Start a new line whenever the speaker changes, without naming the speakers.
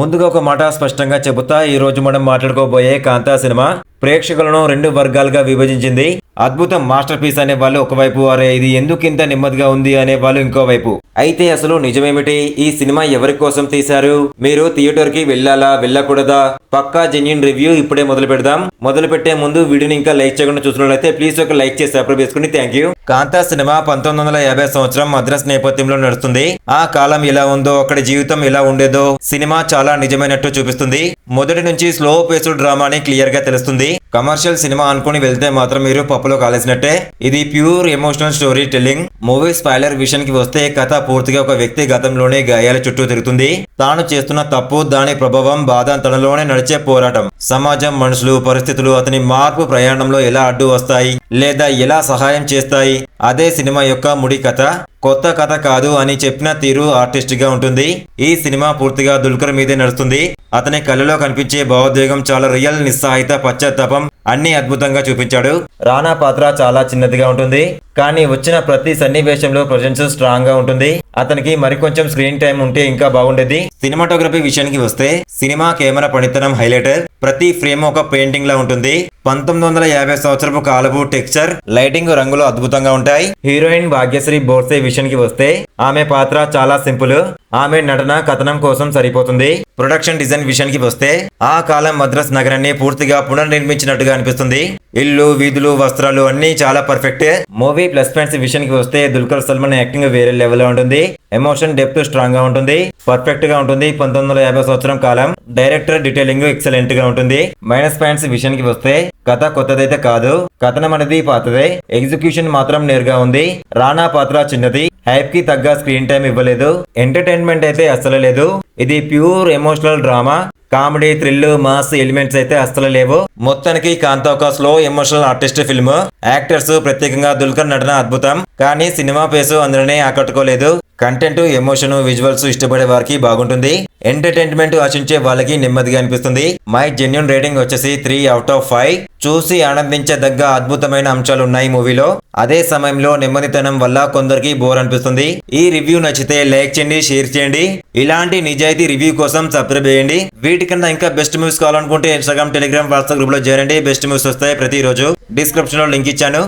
ముందుగా ఒక మాట స్పష్టంగా చెబుతా. ఈ రోజు మనం మాట్లాడుకోబోయే కాంతా సినిమా ప్రేక్షకులను రెండు వర్గాలుగా విభజించింది. అద్భుతం మాస్టర్ పీస్ అనే వాళ్ళు ఒకవైపు అరే ఇది ఎందుకు ఇంత నెమ్మదిగా ఉంది అనే వాళ్ళు ఇంకోవైపు. అయితే అసలు నిజమేమిటి? ఈ సినిమా ఎవరి కోసం తీశారు? మీరు థియేటర్కి వెళ్ళాలా వెళ్ళకూడదా? పక్కా జెన్యున్ రివ్యూ ఇప్పుడే మొదలు పెడదాం. మొదలు పెట్టే ముందు వీడియోని ఇంకా లైక్ చేయకుండా చూసినట్లయితే ప్లీజ్ ఒక లైక్ చేసి సబ్స్క్రైబ్ చేసుకుని థ్యాంక్ యూ కాంతా సినిమా పంతొమ్మిది వందల యాభై సంవత్సరం మద్రాస్ నేపథ్యంలో నడుస్తుంది. ఆ కాలం ఎలా ఉందో అక్కడి జీవితం ఎలా ఉండేదో సినిమా చాలా నిజమైనట్టు చూపిస్తుంది. మొదటి నుంచి స్లో పేస్డ్ డ్రామాని క్లియర్గా తెలుస్తుంది. కమర్షియల్ సినిమా అనుకుని వెళ్తే మాత్రం మీరు పప్పులో కాలేసినట్టే. ఇది pure emotional story telling. Movie spoiler విషయం కి వస్తే కథ పూర్తిగా ఒక వ్యక్తి గతంలోనే గాయాల చుట్టూ తిరుగుతుంది. తాను చేస్తున్న తప్పు దాని ప్రభావం బాధ తనలోనే నడిచే పోరాటం. సమాజం మనుషులు పరిస్థితులు అతని మార్పు ప్రయాణంలో ఎలా అడ్డు వస్తాయి లేదా ఎలా సహాయం చేస్తాయి అదే సినిమా యొక్క ముడి కథ. కొత్త కథ కాదు అని చెప్పిన తీరు ఆర్టిస్ట్గా ఉంటుంది. ఈ సినిమా పూర్తిగా దుల్కర్ మీదే నడుస్తుంది. అతని కళ్ళలో కనిపించే భావోద్వేగం చాలా రియల్ నిస్సహాయిత పశ్చాత్తాపం అన్ని అద్భుతంగా చూపించాడు. రానా పాత్ర చాలా చిన్నదిగా ఉంటుంది. కానీ వచ్చిన ప్రతి సన్నివేశంలో ప్రజెన్స్ స్ట్రాంగ్గా ఉంటుంది. అతనికి మరికొంచెం స్క్రీన్ టైం ఉంటే ఇంకా బాగుండేది. సినిమాటోగ్రఫీ విషయానికి వస్తే సినిమా కెమెరా పనితనం హైలైటర్ ప్రతి ఫ్రేమ్ ఒక పెయింటింగ్ లా ఉంటుంది. పంతొమ్మిది వందల యాభై సంవత్సరపు కాలపు టెక్స్చర్ లైటింగ్ రంగులు అద్భుతంగా ఉంటాయి. హీరోయిన్ భాగ్యశ్రీ బోర్సే విషయానికి వస్తే ఆమె పాత్ర చాలా సింపుల్. ఆమె నటన కథనం కోసం సరిపోతుంది. ప్రొడక్షన్ డిజైన్ విషయానికి వస్తే ఆ కాలం మద్రాస్ నగరాన్ని పూర్తిగా పునర్నిర్మించినట్టుగా అనిపిస్తుంది. ఇల్లు వీధులు వస్త్రాలు అన్ని చాలా పర్ఫెక్ట్ మూవీ ప్లస్ పాయింట్స్ విషయానికి వస్తే దుల్కర్ సల్మాన్ యాక్టింగ్ వేరే లెవెల్లో ఉంటుంది. ఎమోషన్ డెప్త్ స్ట్రాంగ్గా ఉంటుంది. పర్ఫెక్ట్గా ఉంటుంది. పంతొమ్మిది వందల యాభై సంవత్సరం కాలం. డైరెక్టర్ డీటెయిలింగ్ ఎక్సలెంట్గా ఉంటుంది. మైనస్ పాయింట్స్ విషయానికి వస్తే కథ కొత్తదైతే కాదు కథనం అనేది పాతదే. ఎగ్జిక్యూషన్ మాత్రం నేరుగా ఉంది. రానా పాత్ర చిన్నది. హైప్కి తగ్గ స్క్రీన్ టైం ఇవ్వలేదు. ఎంటర్టైన్మెంట్ అయితే అస్సలు లేదు. ఇది pure emotional drama comedy thrill mass elements అయితే అస్సలు లేవు. మొత్తానికి కాంత ఒక slow emotional artist film actors ప్రత్యేకంగా దుల్కర్ నటన అద్భుతం. కానీ సినిమా పేసు అందరినీ ఆకట్టుకోలేదు. కంటెంట్ ఎమోషన్ విజువల్స్ ఇష్టపడే వారికి బాగుంటుంది. ఎంటర్టైన్మెంట్ ఆశించే వాళ్ళకి నెమ్మదిగా అనిపిస్తుంది. మై జెన్యున్ రేటింగ్ వచ్చేసి త్రీ అవుట్ ఆఫ్ ఫైవ్. చూసి ఆనందించదగ్గ అద్భుతమైన అంశాలు ఉన్నాయి మూవీలో. అదే సమయంలో నెమ్మదితనం వల్ల కొందరికి బోర్ అనిపిస్తుంది. ఈ రివ్యూ నచ్చితే లైక్ చేయండి షేర్ చేయండి. ఇలాంటి నిజాయితీ రివ్యూ కోసం సబ్స్క్రైబ్ చేయండి. వీటికన్నా ఇంకా బెస్ట్ మూవీస్ కావాలనుకుంటే ఇన్స్టాగ్రామ్ టెలిగ్రామ్ వాట్సాప్ గ్రూప్లో చేరండి. బెస్ట్ మూవీస్ వస్తాయి ప్రతిరోజు. డిస్క్రిప్షన్లో లింక్ ఇచ్చాను.